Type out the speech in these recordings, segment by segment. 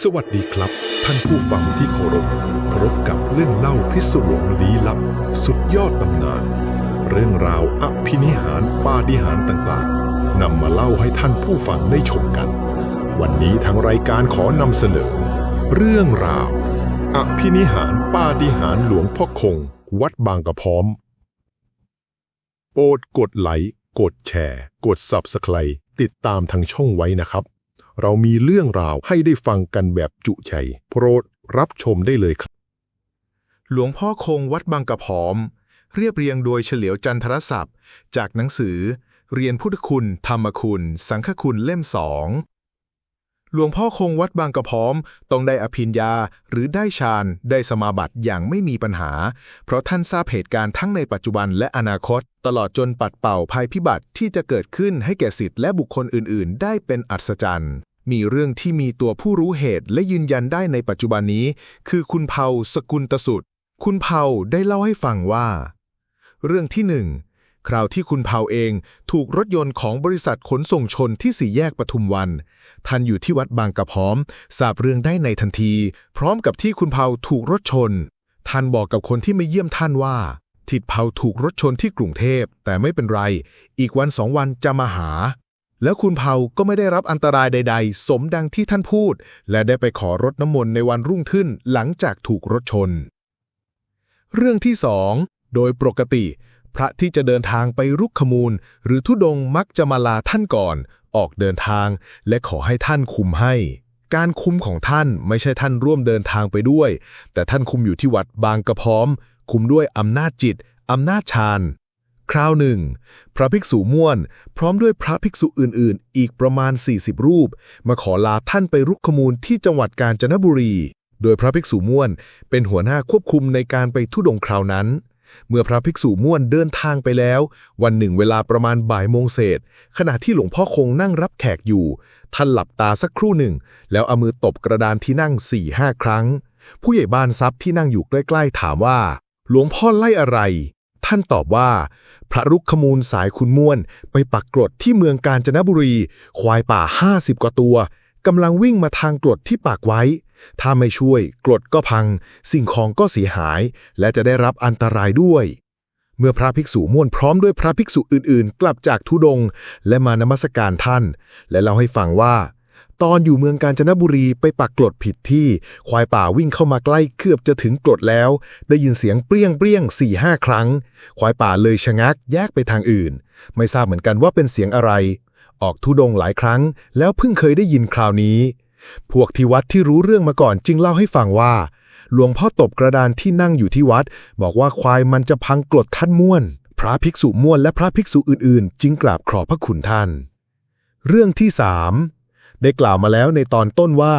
สวัสดีครับ ท่านผู้ฟังที่เคารพพบกับเรื่องเล่าพิศวงลี้ลับ สุดยอดตำนาน เรื่องราวอภินิหารปาฏิหาริย์ต่างๆนำมาเล่าให้ท่านผู้ฟังได้ชมกัน วันนี้ทางรายการขอนำเสนอ เรื่องราว อภินิหารปาฏิหาริย์หลวงพ่อคง วัดบางกระพร้อมโปรดกดไลค์กดแชร์ กด Subscribe ติดตามทางช่องไว้นะครับ เรามีเรื่องราวให้ได้ฟังกันแบบจุใจ โปรดรับชมได้เลยครับ หลวงพ่อคงวัดบางกระพร้อม เรียบเรียงโดยเฉลียวจันทรศัพท์ จากหนังสือ เรียนพุทธคุณ ธรรมคุณ สังฆคุณเล่มสอง หลวงพ่อคงวัดบางกระพร้อม ต้องได้อภิญญาหรือได้ฌานได้สมาบัติอย่างไม่มีปัญหา เพราะท่านทราบเหตุการณ์ทั้งในปัจจุบันและอนาคต ตลอดจนปัดเป่าภัยพิบัติที่จะเกิดขึ้นให้แก่สิทธิ์และบุคคลอื่น ๆ ได้เป็นอัศจรรย์มีเรื่องที่มีตัวผู้รู้เหตุและยืนยันได้ในปัจจุบันนี้ คือคุณเผาสกุลตสุด คุณเผาได้เล่าให้ฟังว่า เรื่องที่หนึ่ง คราวที่คุณเผาเองถูกรถยนต์ของบริษัทขนส่งชนที่สี่แยกปทุมวันท่านอยู่ที่วัดบางกระพร้อมทราบเรื่องได้ในทันที พร้อมกับที่คุณเผาถูกรถชนท่านบอกกับคนที่มาเยี่ยมท่านว่า ทิดเผาถูกรถชนที่กรุงเทพ แต่ไม่เป็นไร อีกวันสองวันจะมาหา แล้วคุณเผาก็ไม่ได้รับอันตรายใด ๆ สมดังที่ท่านพูด และได้ไปขอรถน้ำมนต์ในวันรุ่งขึ้นหลังจากถูกรถชน เรื่องที่สองโดยปกติ พระที่จะเดินทางไปรุกขมูล หรือทุดงมักจะมาลาท่านก่อน ออกเดินทาง และขอให้ท่านคุมให้ การคุมของท่านไม่ใช่ท่านร่วมเดินทางไปด้วย แต่ท่านคุมอยู่ที่วัดบางกระพร้อม คุมด้วยอำนาจจิตอำนาจฌานคราวหนึ่ง พระภิกษุม่วน พร้อมด้วยพระภิกษุอื่น ๆ อีกประมาณ 40 รูป มาขอลาท่านไปรุกขมูลที่จังหวัดกาญจนบุรี โดยพระภิกษุม่วน เป็นหัวหน้าควบคุมในการไปทุดงคราวนั้น เมื่อพระภิกษุม่วนเดินทางไปแล้ว วันหนึ่งเวลาประมาณบ่ายโมงเศษ ขณะที่หลวงพ่อคงนั่งรับแขกอยู่ ท่านหลับตาสักครู่หนึ่ง แล้วเอามือตบกระดานที่นั่ง4ี่ห้าครั้ง ผู้ใหญ่บ้านทรัพย์ที่นั่งอยู่ใกล้ๆ ถามว่า หลวงพ่อไล่อะไร ท่านตอบว่า พระรุกขมูลสายคุณม่วน ไปปักกรดที่เมืองกาญจนบุรี ควายป่า50กว่าตัวกำลังวิ่งมาทางกรดที่ปักไว้ ถ้าไม่ช่วย กรดก็พัง สิ่งของก็เสียหาย และจะได้รับอันตรายด้วย เมื่อพระภิกษุม่วนพร้อมด้วยพระภิกษุอื่นๆ กลับจากทุดง และมานมัสการท่าน และเล่าให้ฟังว่า ตอนอยู่เมืองกาญจนบุรีไปปักกรดผิดที่ ควายป่าวิ่งเข้ามาใกล้เกือบจะถึงกรดแล้ว ได้ยินเสียงเปรี้ยงเปรี้ยงสี่ห้าครั้ง ควายป่าเลยชะงักแยกไปทางอื่น ไม่ทราบเหมือนกันว่าเป็นเสียงอะไรออกทุดงหลายครั้งแล้วเพิ่งเคยได้ยินคราวนี้ พวกที่วัดที่รู้เรื่องมาก่อนจึงเล่าให้ฟังว่า หลวงพ่อตบกระดานที่นั่งอยู่ที่วัด บอกว่าควายมันจะพังกรดท่านม่วน พระภิกษุม่วนและพระภิกษุอื่นๆ จึงกราบขอบพระคุณท่าน เรื่องที่สามได้กล่าวมาแล้วในตอนต้นว่า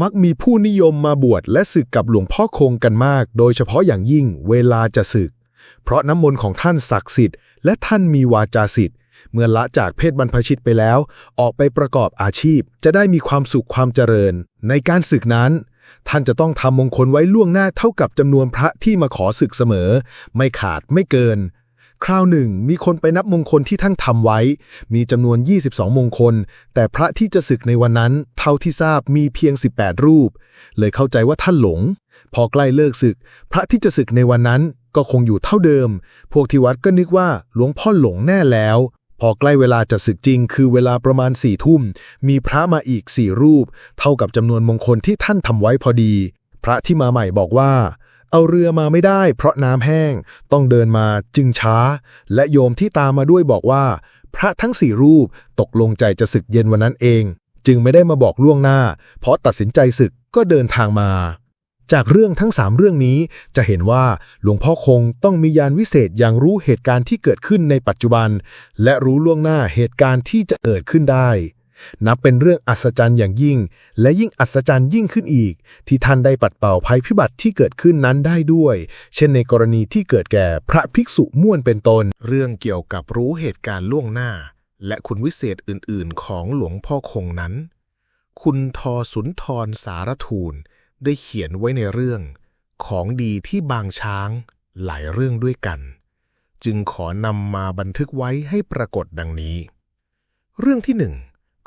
มักมีผู้นิยมมาบวชและศึกกับหลวงพ่อคงกันมาก โดยเฉพาะอย่างยิ่งเวลาจะศึก เพราะน้ำมนต์ของท่านศักดิ์สิทธิ์และท่านมีวาจาสิทธิ์ เมื่อละจากเพศบรรพชิตไปแล้ว ออกไปประกอบอาชีพ จะได้มีความสุขความเจริญ ในการศึกนั้น ท่านจะต้องทำมงคลไว้ล่วงหน้าเท่ากับจำนวนพระที่มาขอศึกเสมอ ไม่ขาดไม่เกิน คราวหนึ่ง มีคนไปนับมงคลที่ท่านทำไว้ มีจำนวน 22 มงคล แต่พระที่จะศึกในวันนั้น เท่าที่ทราบมีเพียง 18 รูป เลยเข้าใจว่าท่านหลง พอใกล้เลิกศึก พระที่จะศึกในวันนั้นก็คงอยู่เท่าเดิม พวกที่วัดก็นึกว่าหลวงพ่อหลงแน่แล้ว พอใกล้เวลาจะศึกจริงคือเวลาประมาณสี่ทุ่ม มีพระมาอีกสี่รูป เท่ากับจำนวนมงคลที่ท่านทำไว้พอดี พระที่มาใหม่บอกว่า เอาเรือมาไม่ได้ เพราะน้ำแห้ง ต้องเดินมาจึงช้า และโยมที่ตามมาด้วยบอกว่า พระทั้งสี่รูปตกลงใจจะศึกเย็นวันนั้นเอง จึงไม่ได้มาบอกล่วงหน้า เพราะตัดสินใจศึกก็เดินทางมา จากเรื่องทั้งสามเรื่องนี้จะเห็นว่าหลวงพ่อคงต้องมียานวิเศษอย่างรู้เหตุการณ์ที่เกิดขึ้นในปัจจุบัน และรู้ล่วงหน้าเหตุการณ์ที่จะเกิดขึ้นได้ นับเป็นเรื่องอัศจรรย์อย่างยิ่ง และยิ่งอัศจรรย์ยิ่งขึ้นอีก ที่ท่านได้ปัดเป่าภัยพิบัติที่เกิดขึ้นนั้นได้ด้วย เช่นในกรณีที่เกิดแก่พระภิกษุม่วนเป็นต้นเรื่องเกี่ยวกับรู้เหตุการณ์ล่วงหน้า และคุณวิเศษอื่น ๆ ของหลวงพ่อคงนั้น คุณทอสุนทรสารทูล ได้เขียนไว้ในเรื่อง ของดีที่บางช้างหลายเรื่องด้วยกัน จึงขอนำมาบันทึกไว้ให้ปรากฏดังนี้ เรื่องที่หนึ่ง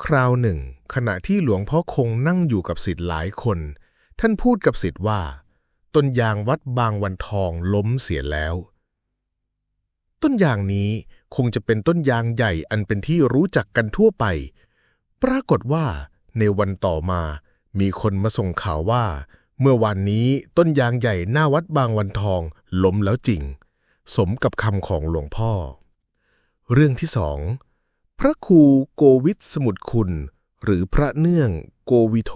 คราวหนึ่ง ขณะที่หลวงพ่อคงนั่งอยู่กับศิษย์หลายคน ท่านพูดกับศิษย์ว่า ต้นยางวัดบางวันทองล้มเสียแล้ว ต้นยางนี้คงจะเป็นต้นยางใหญ่อันเป็นที่รู้จักกันทั่วไป ปรากฏว่าในวันต่อมา มีคนมาส่งข่าวว่า เมื่อวานนี้ต้นยางใหญ่หน้าวัดบางวันทองล้มแล้วจริง สมกับคำของหลวงพ่อ เรื่องที่สองพระครูโกวิทสมุทรคุณ หรือพระเนื่องโกวิโท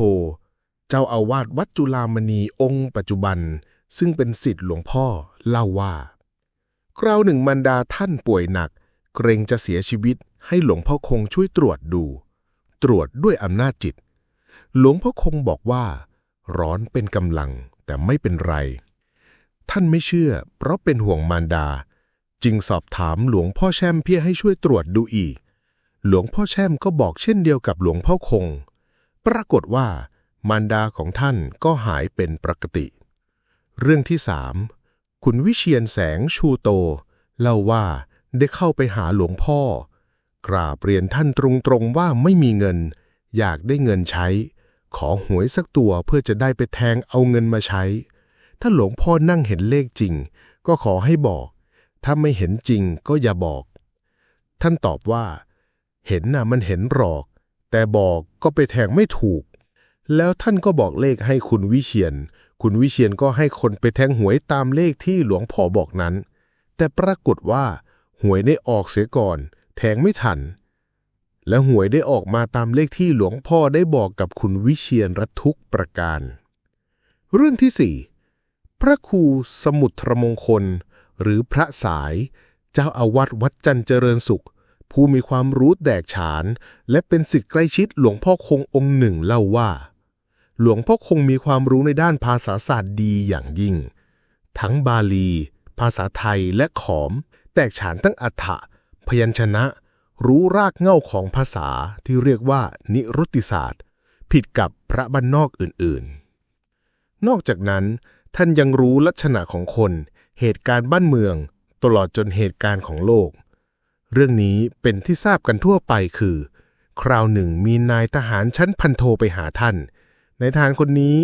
เจ้าอาวาสวัดจุฬามณีองค์ปัจจุบัน ซึ่งเป็นศิษย์หลวงพ่อเล่าว่า คราวหนึ่งมันดาท่านป่วยหนัก เกรงจะเสียชีวิตให้หลวงพ่อคงช่วยตรวจดู ตรวจด้วยอำนาจจิต หลวงพ่อคงบอกว่า ร้อนเป็นกำลังแต่ไม่เป็นไร ท่านไม่เชื่อ เพราะเป็นห่วงมารดา จึงสอบถามหลวงพ่อแช่มเพื่อให้ช่วยตรวจดูอีก หลวงพ่อแช่มก็บอกเช่นเดียวกับหลวงพ่อคง ปรากฏว่ามารดาของท่านก็หายเป็นปกติ เรื่องที่สามคุณวิเชียนแสงชูโต เล่าว่าได้เข้าไปหาหลวงพ่อ กราบเรียนท่านตรงๆว่าไม่มีเงิน อยากได้เงินใช้ ขอหวยสักตัวเพื่อจะได้ไปแทงเอาเงินมาใช้ ถ้าหลวงพ่อนั่งเห็นเลขจริง ก็ขอให้บอก ถ้าไม่เห็นจริงก็อย่าบอก ท่านตอบว่า เห็นน่ะมันเห็นหรอก แต่บอกก็ไปแทงไม่ถูก แล้วท่านก็บอกเลขให้คุณวิเชียน คุณวิเชียนก็ให้คนไปแทงหวยตามเลขที่หลวงพ่อบอกนั้น แต่ปรากฏว่า หวยได้ออกเสียก่อน แทงไม่ทัน และหวยได้ออกมาตามเลขที่หลวงพ่อได้บอกกับคุณวิเชียนรัทุกประการ เรื่องที่สี่พระครูสมุทรมงคล หรือพระสาย เจ้าอาวาสวัดจันเจริญสุข ผู้มีความรู้แตกฉาน และเป็นศิษย์ใกล้ชิดหลวงพ่อคงองค์หนึ่งเล่าว่า หลวงพ่อคงมีความรู้ในด้านภาษาศาสตร์ดีอย่างยิ่ง ทั้งบาลี ภาษาไทยและขอม แตกฉานทั้งอัฏฐะพยัญชนะ รู้รากเหง้าของภาษาที่เรียกว่านิรุติศาสตร์ ผิดกับพระบ้านนอกอื่นๆ นอกจากนั้น ท่านยังรู้ลักษณะของคน เหตุการณ์บ้านเมือง ตลอดจนเหตุการณ์ของโลก เรื่องนี้เป็นที่ทราบกันทั่วไปคือ คราวหนึ่งมีนายทหารชั้นพันโทไปหาท่านในทหารคนนี้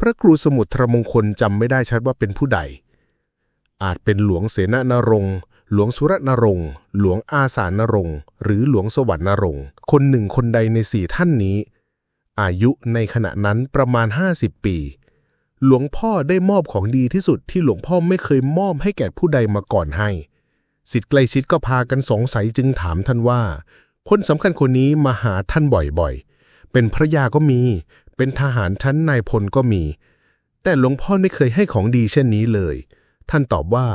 พระครูสมุทรมงคลจำไม่ได้ชัดว่าเป็นผู้ใด อาจเป็นหลวงเสนานรงค์ หลวงสุรนรงค์หลวงอาสานรงค์หรือหลวงสวรรณรงค์คนหนึ่งคนใดในสี่ท่านนี้ อายุในขณะนั้นประมาณ 50 ปี หลวงพ่อได้มอบของดีที่สุดที่หลวงพ่อไม่เคยมอบให้แก่ผู้ใดมาก่อนให้สิทธิ์ใกล้ชิดก็พากันสงสัยจึงถามท่านว่า คนสำคัญคนนี้มาหาท่านบ่อยๆ เป็นพระยาก็มี เป็นทหารชั้นนายพลก็มี แต่หลวงพ่อไม่เคยให้ของดีเช่นนี้เลย ท่านตอบว่า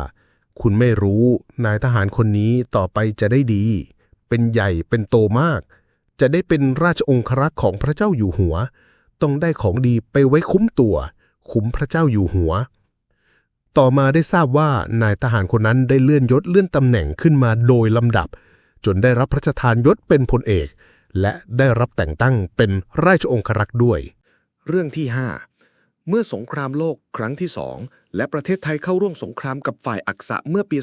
คุณไม่รู้ นายทหารคนนี้ต่อไปจะได้ดี เป็นใหญ่เป็นโตมาก จะได้เป็นราชองครักษ์ของพระเจ้าอยู่หัว ต้องได้ของดีไปไว้คุ้มตัว คุ้มพระเจ้าอยู่หัว ต่อมาได้ทราบว่านายทหารคนนั้นได้เลื่อนยศเลื่อนตำแหน่งขึ้นมาโดยลำดับ จนได้รับพระราชทานยศเป็นพลเอก และได้รับแต่งตั้งเป็นราชองครักษ์ด้วย เรื่องที่5 เมื่อสงครามโลกครั้งที่สองและประเทศไทยเข้าร่วมสงครามกับฝ่ายอักษะเมื่อปี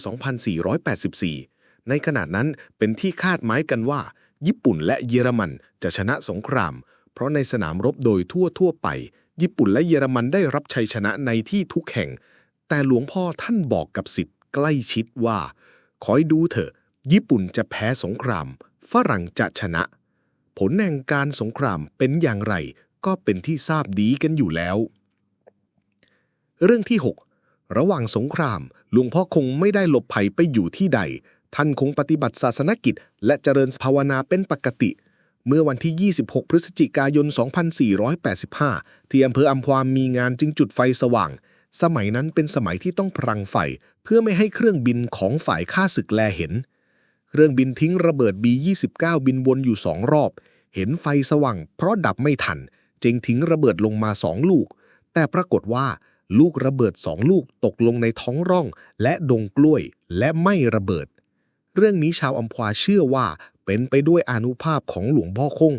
2484 ในขณะนั้นเป็นที่คาดหมายกันว่า ญี่ปุ่นและเยอรมันจะชนะสงคราม เพราะในสนามรบโดยทั่วทั่วไป ญี่ปุ่นและเยอรมันได้รับชัยชนะในที่ทุกแห่ง แต่หลวงพ่อท่านบอกกับสิทธิ์ใกล้ชิดว่า คอยดูเถอะ ญี่ปุ่นจะแพ้สงคราม ฝรั่งจะชนะ ผลแห่งการสงครามเป็นอย่างไร ก็เป็นที่ทราบดีกันอยู่แล้ว เรื่องที่ 6 ระหว่างสงครามหลวงพ่อคงไม่ได้หลบภัยไปอยู่ที่ใด ท่านคงปฏิบัติศาสนกิจ และเจริญภาวนาเป็นปกติ เมื่อวันที่ 26 พฤศจิกายน 2485 ที่อำเภออัมพวามมีงานจึงจุดไฟสว่าง สมัยนั้นเป็นสมัยที่ต้องพรังไฟ เพื่อไม่ให้เครื่องบินของฝ่ายข้าศึกแลเห็น เครื่องบินทิ้งระเบิด B29 บินวนอยู่สองรอบ เห็นไฟสว่าง เพราะดับไม่ทัน จึงทิ้งระเบิดลงมาสองลูก แต่ปรากฏว่า ลูกระเบิดสองลูกตกลงในท้องร่อง และดงกล้วยและไม่ระเบิด เรื่องนี้ชาวอัมพวาเชื่อว่าเป็นไปด้วยอนุภาพของหลวงพ่อคง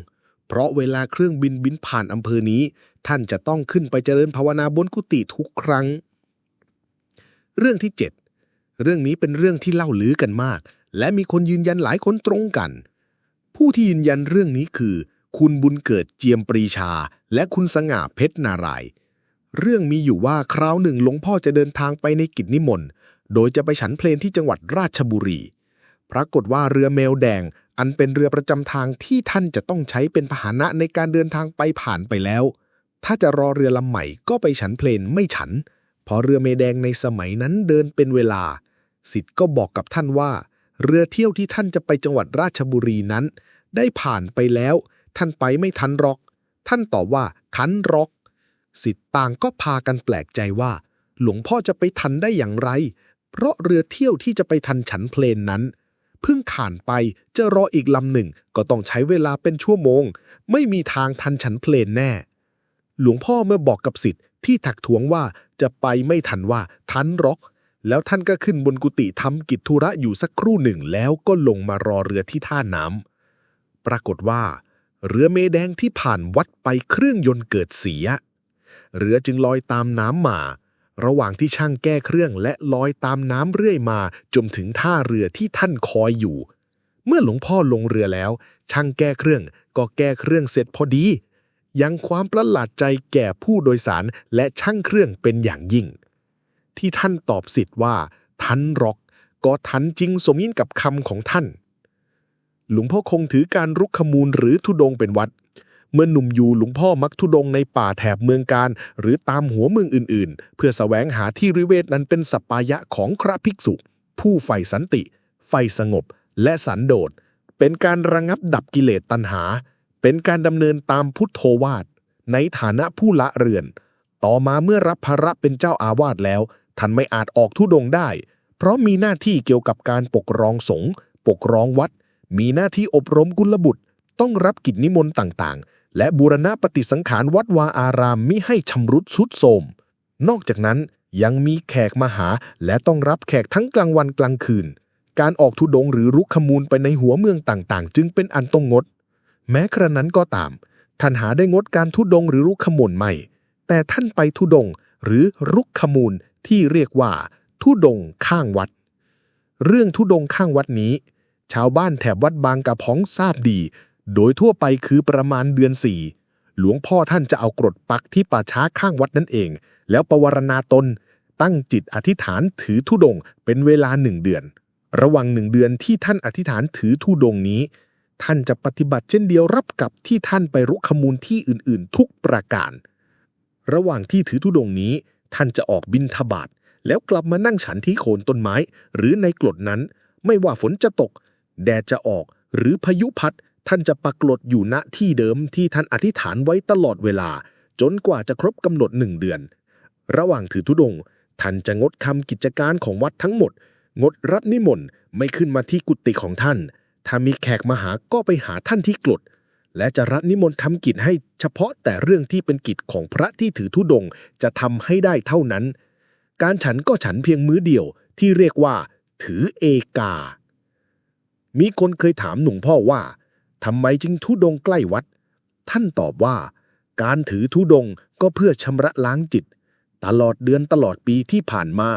เพราะเวลาเครื่องบินบินผ่านอำเภอนี้ ท่านจะต้องขึ้นไปเจริญภาวนาบนกุฏิทุกครั้ง เรื่องที่ 7 เรื่องนี้เป็นเรื่องที่เล่าลือกันมาก และมีคนยืนยันหลายคนตรงกัน ผู้ที่ยืนยันเรื่องนี้คือ คุณบุญเกิดเจียมปรีชา และคุณสง่าเพชรนารายณ์ เรื่องมีอยู่ว่าคราวหนึ่งหลวงพ่อจะเดินทางไปในกิจนิมนต์โดยจะไปฉันเพลนที่จังหวัดราชบุรี ปรากฏว่าเรือเมลแดง อันเป็นเรือประจำทางที่ท่านจะต้องใช้เป็นพาหนะในการเดินทางไปผ่านไปแล้ว ถ้าจะรอเรือลำใหม่ก็ไปฉันเพลนไม่ฉัน พอเรือเมแดงในสมัยนั้นเดินเป็นเวลา สิทธิ์ก็บอกกับท่านว่า เรือเที่ยวที่ท่านจะไปจังหวัดราชบุรีนั้น ได้ผ่านไปแล้ว ท่านไปไม่ทันรอก ท่านตอบว่าคันรอก สิทธิ์ต่างก็พากันแปลกใจว่า หลวงพ่อจะไปทันได้อย่างไร เพราะเรือเที่ยวที่จะไปทันฉันเพลนนั้น เพิ่งผ่านไปจะรออีกลำหนึ่งก็ต้องใช้เวลาเป็นชั่วโมง ไม่มีทางทันฉันเพลนแน่ หลวงพ่อเมื่อบอกกับสิทธิ์ที่ถักทวงว่าจะไปไม่ทันว่าทันหรอกแล้วท่านก็ขึ้นบนกุฏิทำกิจธุระอยู่สักครู่หนึ่งแล้วก็ลงมารอเรือที่ท่าน้ำปรากฏว่า เรือเมแดงที่ผ่านวัดไปเครื่องยนต์เกิดเสีย เรือจึงลอยตามน้ำมา ระหว่างที่ช่างแก้เครื่องและลอยตามน้ำเรื่อยมาจนถึงท่าเรือที่ท่านคอยอยู่ เมื่อหลวงพ่อลงเรือแล้ว ช่างแก้เครื่องก็แก้เครื่องเสร็จพอดี ยังความประหลาดใจแก่ผู้โดยสารและช่างเครื่องเป็นอย่างยิ่ง ที่ท่านตอบสิทธิ์ว่า ทันรอกก็ทันจริงสมยินกับคำของท่านหลวงพ่อคงถือการรุกขมูลหรือทุดงเป็นวัด เมื่อหนุ่มอยู่หลวงพ่อมักทุดงในป่าแถบเมืองการ หรือตามหัวเมืองอื่นๆ เพื่อสแสวงหาที่ริเวศนั้นเป็นสัปปายะของพระภิกษุ ผู้ใฝ่สันติ ใฝ่สงบ และสันโดษ เป็นการระงับดับกิเลสตัณหา เป็นการดำเนินตามพุทโธวาท ในฐานะผู้ละเรือน ต่อมาเมื่อรับภาระเป็นเจ้าอาวาสแล้วท่านไม่อาจออกทุดงได้ เพราะมีหน้าที่เกี่ยวกับการปกครองสงฆ์ปกครองวัด มีหน้าที่อบรมกุลบุตร ต้องรับกิจนิมนต์ต่างๆ และบูรณะปฏิสังขารวัดวาอารามมิให้ชำรุดสุดโทมนอกจากนั้นยังมีแขกมาหาและต้องรับแขกทั้งกลางวันกลางคืน การออกทุดงหรือรุกขมูลไปในหัวเมืองต่างๆ จึงเป็นอันต้องงด แม้กระนั้นก็ตาม ท่านหาได้งดการทุดงหรือรุกขมูลไม่ แต่ท่านไปทุดงหรือรุกขมูลที่เรียกว่า ทุดงข้างวัด เรื่องทุดงข้างวัดนี้ ชาวบ้านแถบวัดบางกะพองทราบดี โดยทั่วไปคือประมาณเดือนสี่หลวงพ่อท่านจะเอากรดปักที่ป่าช้าข้างวัดนั่นเอง แล้วประวรณาตน ตั้งจิตอธิษฐานถือธุดงเป็นเวลาหนึ่งเดือน ระหว่างหนึ่งเดือนที่ท่านอธิษฐานถือธุดงนี้ ท่านจะปฏิบัติเช่นเดียวรับกับที่ท่านไปรุกขมูลที่อื่นๆ ทุกประการ ระหว่างที่ถือธุดงนี้ ท่านจะออกบินทบาทแล้วกลับมานั่งฉันที่โคนต้นไม้ หรือในกรดนั้น ไม่ว่าฝนจะตก แดดจะออก หรือพายุพัด ท่านจะปักหลดอยู่ณที่เดิมที่ท่านอธิษฐานไว้ตลอดเวลา จนกว่าจะครบกำหนดหนึ่งเดือน ระหว่างถือธุดง ท่านจะงดคำกิจการของวัดทั้งหมด งดรับนิมนต์ไม่ขึ้นมาที่กุฏิของท่าน ถ้ามีแขกมาหาก็ไปหาท่านที่กรดและจะรับนิมนต์ทำกิจให้เฉพาะแต่เรื่องที่เป็นกิจของพระที่ถือธุดงจะทำให้ได้เท่านั้น การฉันก็ฉันเพียงมื้อเดียวที่เรียกว่า ถือเอกา มีคนเคยถามหนุ่งพ่อว่า ทำไมจึงทุดงใกล้วัด ท่านตอบว่า การถือธุดงก็เพื่อชำระล้างจิต ตลอดเดือนตลอดปีที่ผ่านมา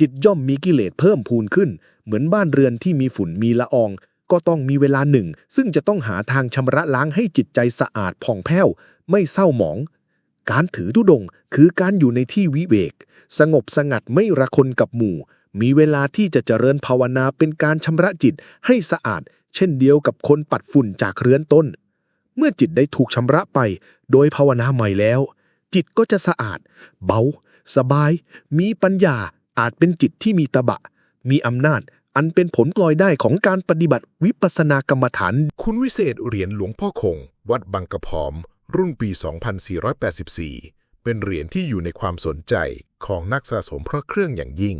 จิตย่อมมีกิเลสเพิ่มพูนขึ้น เหมือนบ้านเรือนที่มีฝุ่นมีละออง ก็ต้องมีเวลาหนึ่ง ซึ่งจะต้องหาทางชำระล้างให้จิตใจสะอาดผ่องแผ้ว ไม่เศร้าหมอง การถือธุดงค์คือการอยู่ในที่วิเวก สงบสงัดไม่ระคนกับหมู่มีเวลาที่จะเจริญภาวนาเป็นการชำระจิตให้สะอาด เช่นเดียวกับคนปัดฝุ่นจากเรือนต้น เมื่อจิตได้ถูกชำระไปโดยภาวนาใหม่แล้ว จิตก็จะสะอาด เบา สบาย มีปัญญาอาจเป็นจิตที่มีตบะ มีอำนาจอันเป็นผลปลอยได้ของการปฏิบัติวิปัสสนากรรมฐาน คุณวิเศษเหรียญหลวงพ่อคง วัดบางกระพร้อม รุ่นปี 2484 เป็นเหรียญที่อยู่ในความสนใจของนักสะสมพระเครื่องอย่างยิ่ง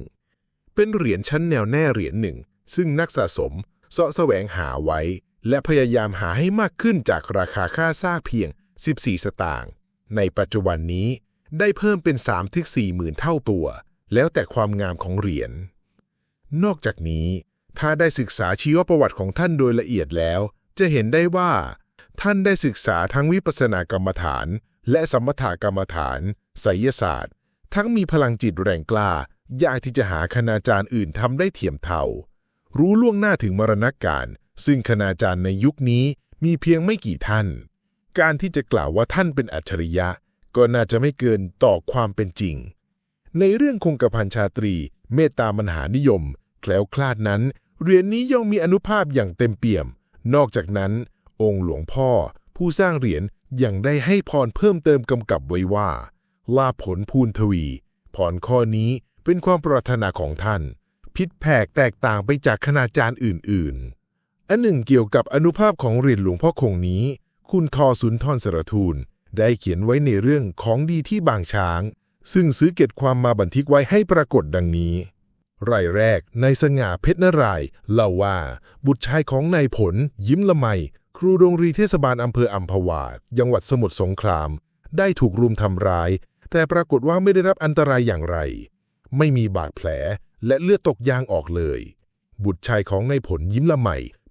เป็นเหรียญชั้นแนวแน่เหรียญหนึ่ง ซึ่งนักสะสม เสาะแสวงหาไว้ และพยายามหาให้มากขึ้นจากราคาค่าซากเพียง 14 สตางค์ ในปัจจุบันนี้ได้เพิ่มเป็น3ถึง4หมื่นเท่าตัว แล้วแต่ความงามของเหรียญ นอกจากนี้ ถ้าได้ศึกษาชีวประวัติของท่านโดยละเอียดแล้ว จะเห็นได้ว่า ท่านได้ศึกษาทั้งวิปัสสนากรรมฐาน และสมถกรรมฐานไสยศาสตร์ ทั้งมีพลังจิตแรงกล้า ยากที่จะหาคณาจารย์อื่นทำได้เทียมเท่า รู้ล่วงหน้าถึงมรณกาลซึ่งคณาจารย์ในยุคนี้มีเพียงไม่กี่ท่าน การที่จะกล่าวว่าท่านเป็นอัจฉริยะ ก็น่าจะไม่เกินต่อความเป็นจริง ในเรื่องคงกระพันชาตรี เมตตามหานิยม แคล้วคลาดนั้น เรียนนี้ย่อมมีอนุภาพอย่างเต็มเปี่ยม นอกจากนั้น องค์หลวงพ่อ ผู้สร้างเหรียญยังได้ให้พรเพิ่มเติมกำกับไว้ว่าลาผลพูนทวี พรข้อนี้เป็นความปรารถนาของท่าน พิษแผกแตกต่างไปจากคณาจารย์อื่น ๆ อันหนึ่งเกี่ยวกับอนุภาพของเหรียญหลวงพ่อคงนี้ คุณทอสุนทรสรทูลได้เขียนไว้ในเรื่องของดีที่บางช้าง ซึ่งซื้อเก็บความมาบันทึกไว้ให้ปรากฏดังนี้ รายแรกในสง่าเพชรนารายเล่าว่า บุตรชายของนายผล ยิ้มละไม ครูโรงเรียนเทศบาลอำเภออัมพวาจังหวัดสมุทรสงคราม ได้ถูกรุมทำร้าย แต่ปรากฏว่าไม่ได้รับอันตรายอย่างไร ไม่มีบาดแผล และเลือดตกยางออกเลย บุตรชายของนายผลยิ้มละไม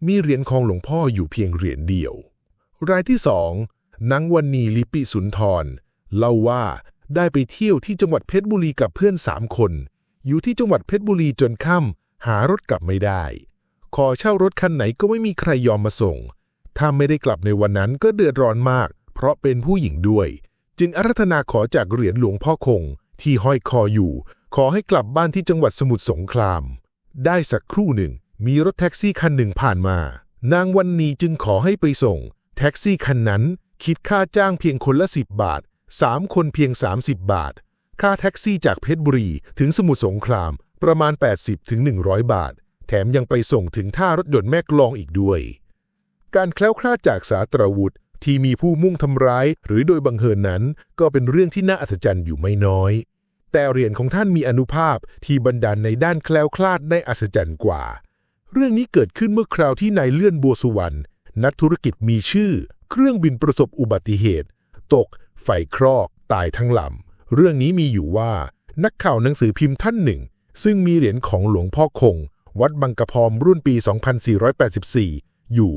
มีเหรียญของหลวงพ่ออยู่เพียงเหรียญเดียว รายที่สองนางวันนีลิปิสุนทร เล่าว่าได้ไปเที่ยวที่จังหวัดเพชรบุรีกับเพื่อนสามคน อยู่ที่จังหวัดเพชรบุรีจนค่ำหารถกลับไม่ได้ ขอเช่ารถคันไหนก็ไม่มีใครยอมมาส่ง ถ้าไม่ได้กลับในวันนั้นก็เดือดร้อนมาก เพราะเป็นผู้หญิงด้วย จึงอารัธนาขอจากเหรียญหลวงพ่อคงที่ห้อยคออยู่ ขอให้กลับบ้านที่จังหวัดสมุทรสงคราม ได้สักครู่หนึ่ง มีรถแท็กซี่คันหนึ่งผ่านมา นางวันนีจึงขอให้ไปส่ง แท็กซี่คันนั้น คิดค่าจ้างเพียงคนละ 10 บาท 3 คนเพียง 30 บาท ค่าแท็กซี่จากเพชรบุรีถึงสมุทรสงครามประมาณ 80ถึง100 บาท แถมยังไปส่งถึงท่ารถยนต์แม่กลองอีกด้วย การแคล้วคลาดจากสาตราวุธที่มีผู้มุ่งทำร้ายหรือโดยบังเอิญนั้น ก็เป็นเรื่องที่น่าอัศจรรย์อยู่ไม่น้อย แต่เหรียญของท่านมีอนุภาพที่บันดาลในด้านแคล้วคลาดได้อัศจรรย์กว่า เรื่องนี้เกิดขึ้นเมื่อคราวที่นายเลื่อนบัวสุวรรณนักธุรกิจมีชื่อ เครื่องบินประสบอุบัติเหตุ ตก ไฟครอก ตายทั้งลำ เรื่องนี้มีอยู่ว่า นักข่าวหนังสือพิมพ์ท่านหนึ่ง ซึ่งมีเหรียญของหลวงพ่อคง วัดบังกะพรอมรุ่นปี 2484 อยู่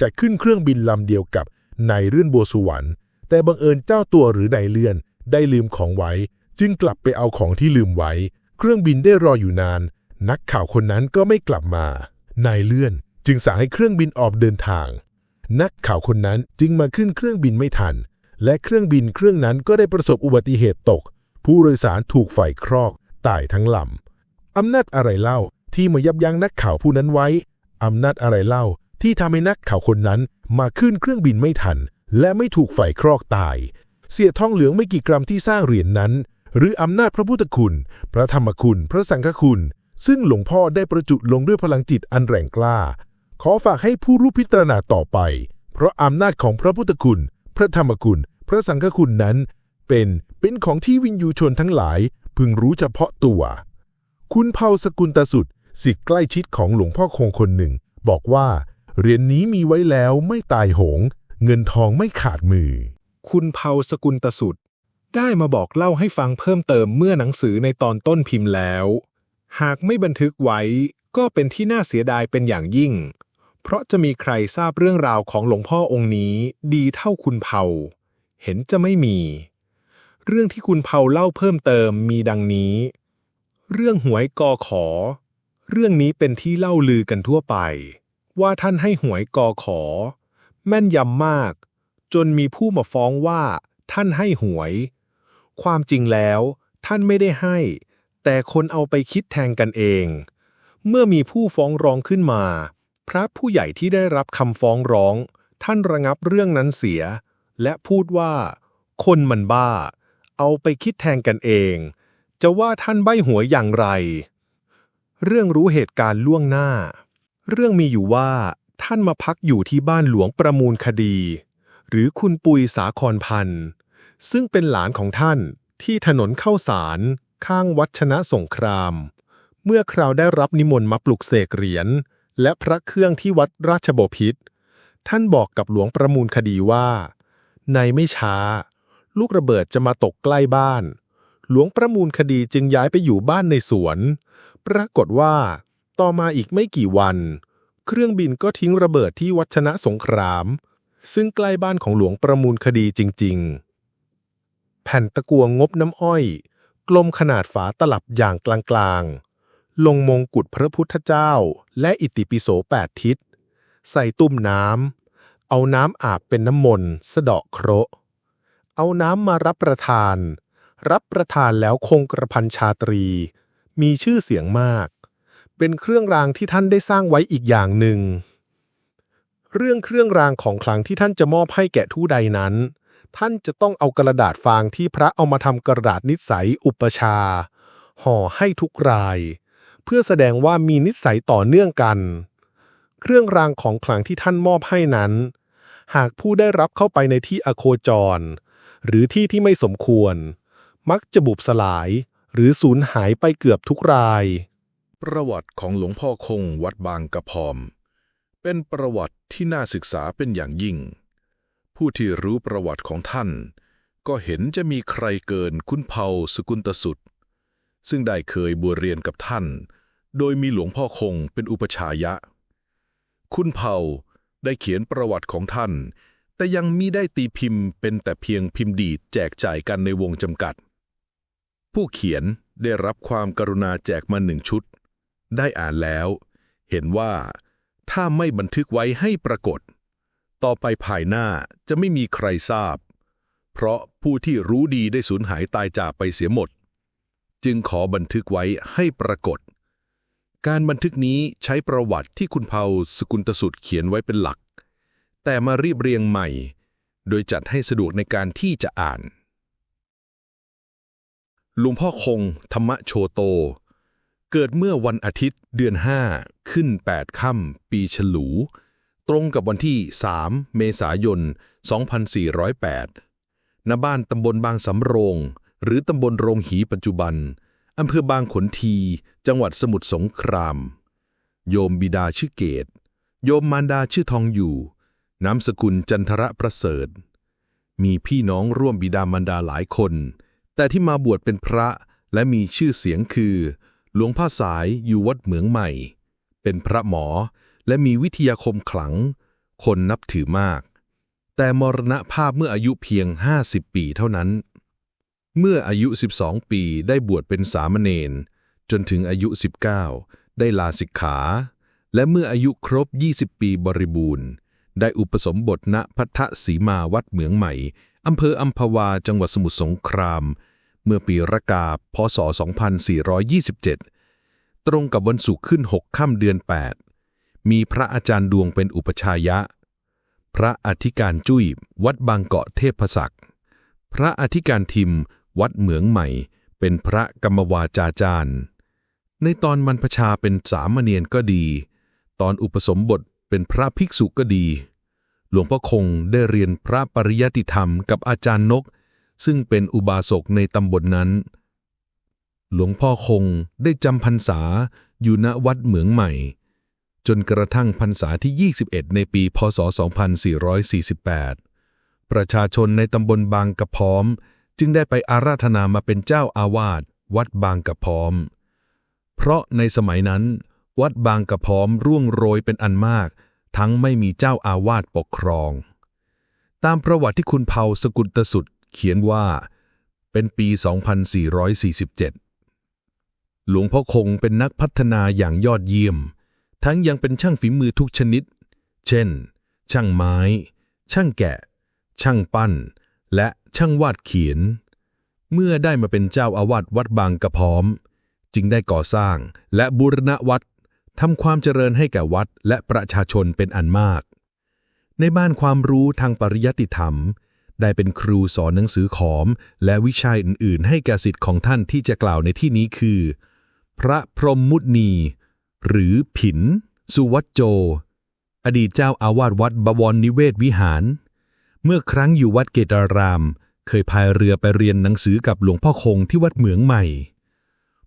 จะขึ้นเครื่องบินลำเดียวกับนายเลื่อนบัวสุวรรณแต่บังเอิญเจ้าตัวหรือนายเลื่อนได้ลืมของไว้ จึงกลับไปเอาของที่ลืมไว้ เครื่องบินได้รออยู่นาน นักข่าวคนนั้นก็ไม่กลับมา นายเลื่อนจึงสั่งให้เครื่องบินออกเดินทาง นักข่าวคนนั้นจึงมาขึ้นเครื่องบินไม่ทัน และเครื่องบินเครื่องนั้นก็ได้ประสบอุบัติเหตุตก ผู้โดยสารถูกไฟครอกตายทั้งลำอำนาจอะไรเล่าที่มายับยั้งนักข่าวผู้นั้นไว้อำนาจอะไรเล่าที่ทำให้นักข่าวคนนั้นมาขึ้นเครื่องบินไม่ทัน และไม่ถูกไฟครอกตาย เสียทองเหลืองไม่กี่กรัมที่สร้างเหรียญนนั้น หรืออำนาจพระพุทธคุณ พระธรรมคุณ พระสังฆคุณ ซึ่งหลวงพ่อได้ประจุลงด้วยพลังจิตอันแรงกล้า ขอฝากให้ผู้รู้พิจารณาต่อไป เพราะอำนาจของพระพุทธคุณ พระธรรมคุณ พระสังฆคุณนั้น เป็นเป็นของที่วินยูชนทั้งหลาย พึงรู้เฉพาะตัว คุณเผาสกุลตสุดสิทธิ์ใกล้ชิดของหลวงพ่อคงคนหนึ่ง บอกว่าเหรียญนนี้มีไว้แล้วไม่ตายโหง เงินทองไม่ขาดมือ คุณเผาสกุลตสุด ได้มาบอกเล่าให้ฟังเพิ่มเติมเมื่อหนังสือในตอนต้นพิมพ์แล้ว หากไม่บันทึกไว้ก็เป็นที่น่าเสียดายเป็นอย่างยิ่ง เพราะจะมีใครทราบเรื่องราวของหลวงพ่อองค์นี้ดีเท่าคุณเผาเห็นจะไม่มี เรื่องที่คุณเผาเล่าเพิ่มเติมมีดังนี้ เรื่องหวยกอขอ เรื่องนี้เป็นที่เล่าลือกันทั่วไป ว่าท่านให้หวยกอขอ แม่นยำมาก จนมีผู้มาฟ้องว่า ท่านให้หวย ความจริงแล้ว ท่านไม่ได้ให้ แต่คนเอาไปคิดแทงกันเอง เมื่อมีผู้ฟ้องร้องขึ้นมา พระผู้ใหญ่ที่ได้รับคำฟ้องร้อง ท่านระงับเรื่องนั้นเสีย และพูดว่า คนมันบ้า เอาไปคิดแทงกันเอง จะว่าท่านใบ้หวยอย่างไร เรื่องรู้เหตุการณ์ล่วงหน้า เรื่องมีอยู่ว่า ท่านมาพักอยู่ที่บ้านหลวงประมูลคดี หรือคุณปุยสาครพันธ์ ซึ่งเป็นหลานของท่านที่ถนนเข้าสาร ข้างวัดชนะสงคราม เมื่อคราวได้รับนิมนต์มาปลุกเสกเหรียญและพระเครื่องที่วัดราชบพิตรท่านบอกกับหลวงประมูลคดีว่า ในไม่ช้า ลูกระเบิดจะมาตกใกล้บ้าน หลวงประมูลคดีจึงย้ายไปอยู่บ้านในสวน ปรากฏว่า ต่อมาอีกไม่กี่วัน เครื่องบินก็ทิ้งระเบิดที่วัดชนะสงคราม ซึ่งใกล้บ้านของหลวงประมูลคดีจริง ๆ แผ่นตะกัวงบน้ำอ้อย กลมขนาดฝาตลับอย่างกลางๆ ลงมงกุฎพระพุทธเจ้า และอิติปิโสแปดทิศ ใส่ตุ้มน้ำ เอาน้ำอาบเป็นน้ำมนต์สะเดาะเคราะห์เอาน้ำมารับประทาน รับประทานแล้วคงกระพันชาตรี มีชื่อเสียงมาก เป็นเครื่องรางที่ท่านได้สร้างไว้อีกอย่างหนึ่ง เรื่องเครื่องรางของขลังที่ท่านจะมอบให้แก่ทู่ใดนั้น ท่านจะต้องเอากระดาษฟางที่พระเอามาทำกระดาษนิสัยอุปชา ห่อให้ทุกราย เพื่อแสดงว่ามีนิสัยต่อเนื่องกัน เครื่องรางของขลังที่ท่านมอบให้นั้น หากผู้ได้รับเข้าไปในที่อโคจร หรือที่ที่ไม่สมควร มักจะบุบสลาย หรือสูญหายไปเกือบทุกราย ประวัติของหลวงพ่อคงวัดบางกระพอม เป็นประวัติที่น่าศึกษาเป็นอย่างยิ่ง ผู้ที่รู้ประวัติของท่าน ก็เห็นจะมีใครเกินคุณเผาสกุลตสุด ซึ่งได้เคยบวชเรียนกับท่าน โดยมีหลวงพ่อคงเป็นอุปชายะ คุณเผาได้เขียนประวัติของท่าน แต่ยังมิได้ตีพิมพ์เป็นแต่เพียงพิมพ์ดีดแจกจ่ายกันในวงจำกัด ผู้เขียนได้รับความกรุณาแจกมาหนึ่งชุด ได้อ่านแล้ว เห็นว่าถ้าไม่บันทึกไว้ให้ปรากฏ ต่อไปภายหน้าจะไม่มีใครทราบ เพราะผู้ที่รู้ดีได้สูญหายตายจากไปเสียหมด จึงขอบันทึกไว้ให้ปรากฏ การบันทึกนี้ใช้ประวัติที่คุณเผาสกุลตสุดเขียนไว้เป็นหลัก แต่มารีบเรียงใหม่ โดยจัดให้สะดวกในการที่จะอ่านหลวงพ่อคง ธรรมโชโต เกิดเมื่อวันอาทิตย์เดือน 5 ขึ้น 8 ค่ำปีฉลู ตรงกับวันที่ 3 เมษายน 2408 ณ บ้านตำบลบางสำโรง หรือตำบลโรงหีปัจจุบัน อำเภอบางขนที จังหวัดสมุทรสงคราม โยมบิดาชื่อเกต โยมมารดาชื่อทองอยู่ นามสกุลจันทระประเสริฐ มีพี่น้องร่วมบิดามารดาหลายคน แต่ที่มาบวชเป็นพระและมีชื่อเสียงคือ หลวงพ่อสายอยู่วัดเหมืองใหม่ เป็นพระหมอ และมีวิทยาคมขลัง คนนับถือมาก แต่มรณภาพเมื่ออายุเพียง 50 ปีเท่านั้น เมื่ออายุ 12 ปีได้บวชเป็นสามเณรจนถึงอายุ 19 ได้ลาสิกขา และเมื่ออายุครบ 20 ปีบริบูรณ์ ได้อุปสมบทณพัทธสีมาวัดเหมืองใหม่อำเภออัมพวาจังหวัดสมุทรสงคราม เมื่อปีรากาพศ 2427 ตรงกับวันศุกร์ขึ้น 6 ค่ำเดือน 8 มีพระอาจารย์ดวงเป็นอุปชายะ พระอธิการจุ้ยวัดบางเกาะเทพศักดิ์พระอธิการทิม วัดเหมืองใหม่ เป็นพระกรรมวาจาจารย์ ในตอนมันพชาเป็นสามเณรก็ดี ตอนอุปสมบทเป็นพระภิกษุก็ดี หลวงพ่อคงได้เรียนพระปริยติธรรมกับอาจารย์นก ซึ่งเป็นอุบาสกในตำบลนนั้น หลวงพ่อคงได้จำพรรษาอยู่ณวัดเหมืองใหม่ จนกระทั่งพรรษาที่ 21 ในปี พศ 2448 ประชาชนในตำบลบางกระพร้อม จึงได้ไปอาราธนามาเป็นเจ้าอาวาสวัดบางกระพร้อม เพราะในสมัยนั้น วัดบางกระพร้อมร่วงโรยเป็นอันมาก ทั้งไม่มีเจ้าอาวาสปกครอง ตามประวัติที่คุณเผาสกุลตสุดเขียนว่า เป็นปี 2447 หลวงพ่อคงเป็นนักพัฒนาอย่างยอดเยี่ยม ทั้งยังเป็นช่างฝีมือทุกชนิด เช่น ช่างไม้ ช่างแกะ ช่างปั้น และช่างวาดเขียน เมื่อได้มาเป็นเจ้าอาวาสวัดบางกระพร้อม จึงได้ก่อสร้างและบูรณะวัดทำความเจริญให้แก่วัดและประชาชนเป็นอันมาก ในบ้านความรู้ทางปริยัติธรรม ได้เป็นครูสอนหนังสือขอม และวิชาอื่น ๆ ให้แก่สิทธิ์ของท่านที่จะกล่าวในที่นี้คือ พระพรหมมุนี หรือผิน สุวัจโจ อดีตเจ้าอาวาสวัดบวรนิเวศวิหาร เมื่อครั้งอยู่วัดเกตาราม เคยพายเรือไปเรียนหนังสือกับหลวงพ่อคงที่วัดเหมืองใหม่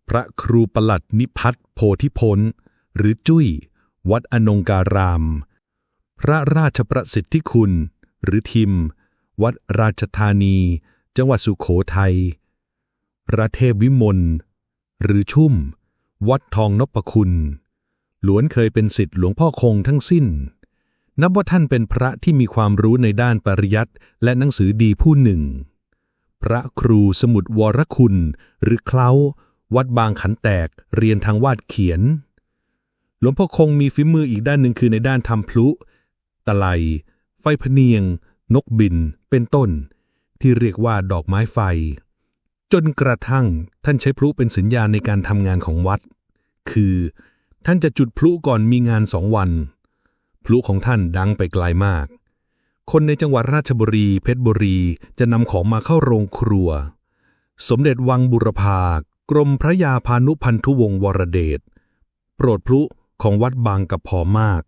พระครูประหลัดนิพัฒน์โพธิพลหรือจุ้ย วัดอนงการาม พระราชประสิทธิคุณ หรือทิม วัดราชธานี จังหวัดสุขโขทัยพระเทพวิมลหรือชุ่ม วัดทองนพคุณล้วนเคยเป็นสิทธิ์หลวงพ่อคงทั้งสิ้น นับว่าท่านเป็นพระที่มีความรู้ในด้านปริยัติและหนังสือดีผู้หนึ่ง พระครูสมุดวรคุณ หรือเคล้า วัดบางขันแตกเรียนทางวาดเขียน หลวงพ่อคงมีฝีมืออีกด้านหนึ่งคือในด้านทำพลุ ตะไล ไฟพเนียง นกบิน เป็นต้น ที่เรียกว่าดอกไม้ไฟ จนกระทั่งท่านใช้พลุเป็นสัญญาณในการทำงานของวัด คือท่านจะจุดพลุก่อนมีงานสองวัน พลุของท่านดังไปไกลมาก คนในจังหวัดราชบุรี เพชรบุรีจะนำของมาเข้าโรงครัว สมเด็จวังบุรพากรมพระยาพานุพันธุวงศ์วรเดชโปรดพลุของวัดบางกระพอมาก